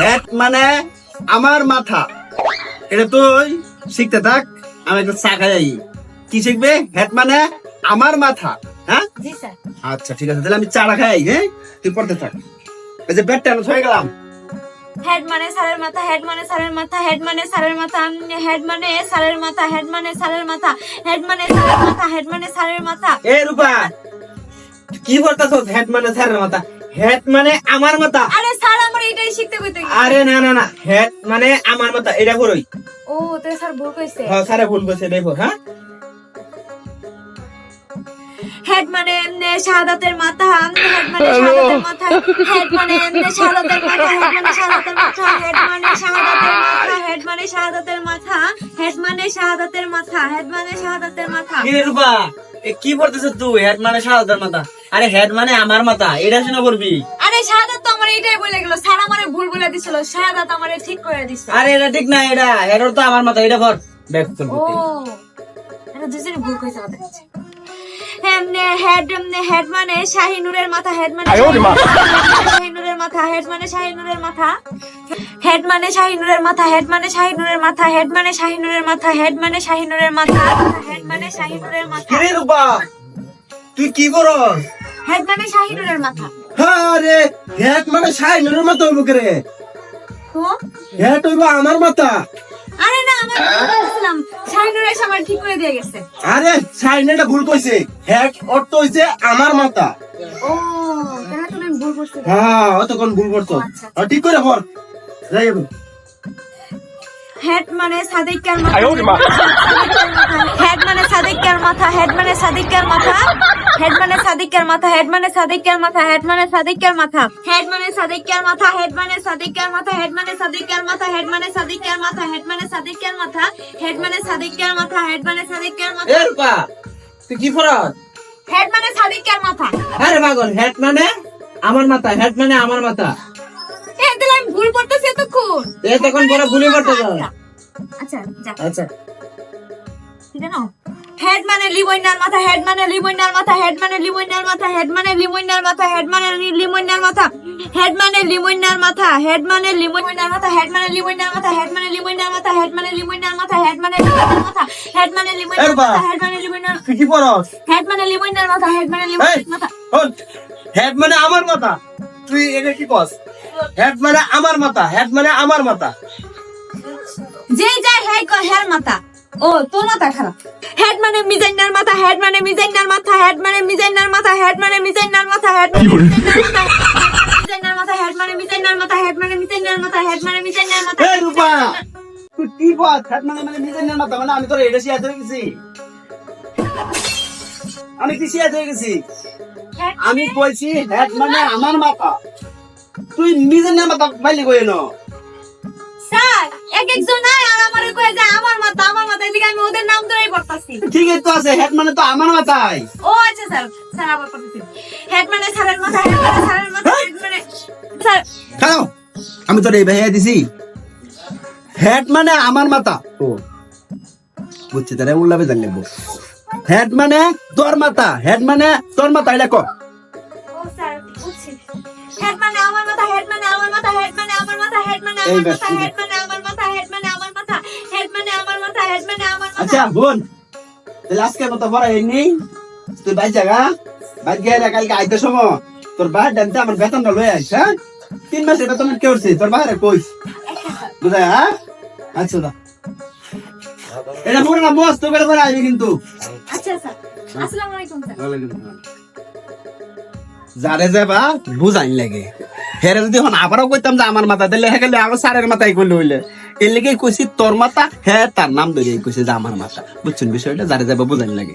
Head মানে আমার মাথা। এটা তুই শিখতে থাক আমি একটা চা খাই। কি শিখবে? হেড মানে আমার মাথা হ্যাঁ? আচ্ছা ঠিক আছে তাহলে আমি খাই হ্যাঁ? তুই পড়তে থাক। এই যে বেডটা আমি হয়ে গেলাম। হেড মানে স্যারের মাথা হেড মানে স্যারের মাথা হেড মানে স্যারের মাথা হেড মানে স্যারের মাথা হেড মানে স্যারের মাথা হেড মানে স্যারের মাথা হেড মানে স্যারের মাথা। এ রূপা কি বলতেছ? হেড মানে স্যারের মাথা হেড মানে আমার মাথা। আরে স্যার আমার এটাই শিখতে কইতে আরে না না না হেড মানে আমার মাথা এটা করই ও তো স্যার ভুল কইছে হ্যাঁ স্যারে ভুল করছে দেখো হ্যাঁ হেড মানে এমনে শাহাদাতের মাথা হেড মানে শাহাদাতের মাথা হেড মানে এমনে শাহাদাতের মাথা হেড মানে শাহাদাতের মাথা হেড মানে শাহাদাতের মাথা হেড মানে শাহাদাতের মাথা হেড মানে শাহাদাতের মাথা হেড মানে শাহাদাতের মাথা কি রে রূপা এ কি বলতেছ তুই হেড মানে সারদার মাথা আরে হেড মানে আমার মাথা এটা শুনে করবি আরে শাহাদাত আমার এটাই বলে গেল স্যার আমারে ভুল বলে দিছিল শাহাদাত আমারে ঠিক করে দিছে। আরে এটা ঠিক না এটা হেডর তো আমার মাথা এটা কর দেখ তোর ও এটা দুজনে ভুল কইছে আমাদের কাছে। এমনে হেড এমনে হেড মানে শাহিনুরের মাথা হেড মানে শাহিনুরের মাথা হেড মানে শাহিনুরের মাথা। হেড মানে শাহিনুরের মাথা হেড মানে শাহিনুরের মাথা হেড মানে শাহিনুরের মাথা হেড মানে শাহিনুরের মাথা হেড মানে শাহিনুরের মাথা। কি রূপা তুই কি করস? হেড মানে শাহিনুরের মাথা। আরে হেড মানে সাইনের মাথা হইব কে রে? তো হেড হইব আমার মাথা। আরে না আমার বলছিলাম শাহিনুর এসে আমার ঠিক করে দিয়ে গেছে। আরে সাইনেটা ভুল কইছে। হেড অর্থ হইছে আমার মাথা। ও তাহলে তুমি ভুল করছ। হ্যাঁ অতক্ষণ ভুল করছ। আচ্ছা। ঠিক করে পড় যাই যাব। হেড মানে সাদিকের মাথা। হেড মানে সাদিকের মাথা হেড মানে সাদিকের মাথা। হেড মানে সাদিকের মাথা হেড মানে সাদিকের মাথা হেড মানে সাদিকের মাথা হেড মানে সাদিকের মাথা হেড মানে সাদিকের মাথা হেড মানে সাদিকের মাথা হেড মানে সাদিকের মাথা হেড মানে সাদিকের মাথা হেড মানে সাদিকের মাথা হেড মানে সাদিকের মাথা এ রূপা তুই কি ফরত হেড মানে সাদিকের মাথা আরে পাগল হেড মানে আমার মাথা হেড মানে আমার মাথা এ তাহলে আমি ভুল করতেছি এতক্ষণ এ তখন পরে ভুলে করতে যাও আচ্ছা যা আচ্ছা ঠিক আছে হেড মানে লিমইনার মাথা হেড মানে লিমইনার মাথা হেড মানে লিমইনার মাথা হেড মানে লিমইনার মাথা হেড মানে লিমইনার মাথা হেড মানে লিমইনার মাথা হেড মানে লিমইনার মাথা হেড মানে লিমইনার মাথা হেড মানে লিমইনার মাথা হেড মানে লিমইনার মাথা হেড মানে লিমইনার মাথা হেড মানে লিমইনার মাথা হেড মানে লিমইনার কি করস হেড মানে লিমইনার মাথা হেড মানে লিমইনার মাথা হেড মানে আমার মাথা তুই এটা কি কস হেড মানে আমার মাথা হেড মানে আমার মাথা যে যায় হেড কয় হের মাথা ও তোর মাথা খারাপ। হেড মানে মিজাইনার মাথা হেড মানে মিজাইনার মাথা হেড মানে মিজাইনার মাথা হেড মানে মিজাইনার মাথা হেড মিজাইনার মাথা হেড মানে মিজাইনার মাথা হেড মানে মিজাইনার মাথা হেড মানে মিজাইনার মাথা রূপা! তুই কি বল হেড মানে মানে মিজাইনার মাথা মানে আমি তোর এটা শেয়ার গেছি। আমি কি গেছি? আমি কইছি হেড মানে আমার মাথা। তুই নিজের নাম মাথা বাইলে কইনো স্যার এক একজন আয় আর আমারে কয়ে যায় আমার মাথা এদিকে আমি ওদের নাম ধরেই পড়তাছি ঠিকই তো আছে হেড মানে তো আমার মাথায় ও আচ্ছা স্যার স্যার আবার পড়তেছি হেড মানে স্যারের মাথা হেড মানে স্যারের মাথা হেড মানে স্যার খাও আমি তোর এই ভাইয়া দিছি হেড মানে আমার মাথা ও বুঝছি তাহলে উল্লাবে জান নেব হেড মানে তোর মাথা হেড মানে তোর মাথা এটা কর ও স্যার বুঝছি হেড মানে আমার মাথা হেড মানে আমার মাথা হেড মানে আমার মাথা হেড মানে আমার মাথা হেড মানে আচ্ছা বোন তাহলে আজকে মতো বড় হয়নি। তুই বাইর জায়গা বাইর গেলে কালকে আইতে সময় তোর বাইর ডানতে আমার বেতনটা লয়ে আইস হ্যাঁ? তিন মাসের বেতন কে উঠছে? তোর বাইরে কইস। বুঝায় হ্যাঁ? আচ্ছা দা এটা পুরো না মস্ত করে করে আইবি কিন্তু। আচ্ছা স্যার আসসালামু আলাইকুম স্যার। যারে যাবা বুঝাইন লাগে। হেরে যদি এখন আবারও কইতাম যে আমার মাথা দিলে হেগেলে আবার সারের মাথায় করলে হইলে। এর লেগে কইছি তোর মাথা হ্যাঁ তার নাম ধরে কইছে যে আমার মাথা বুঝছেন বিষয়টা? যারে যাবা বুঝাইন লাগে।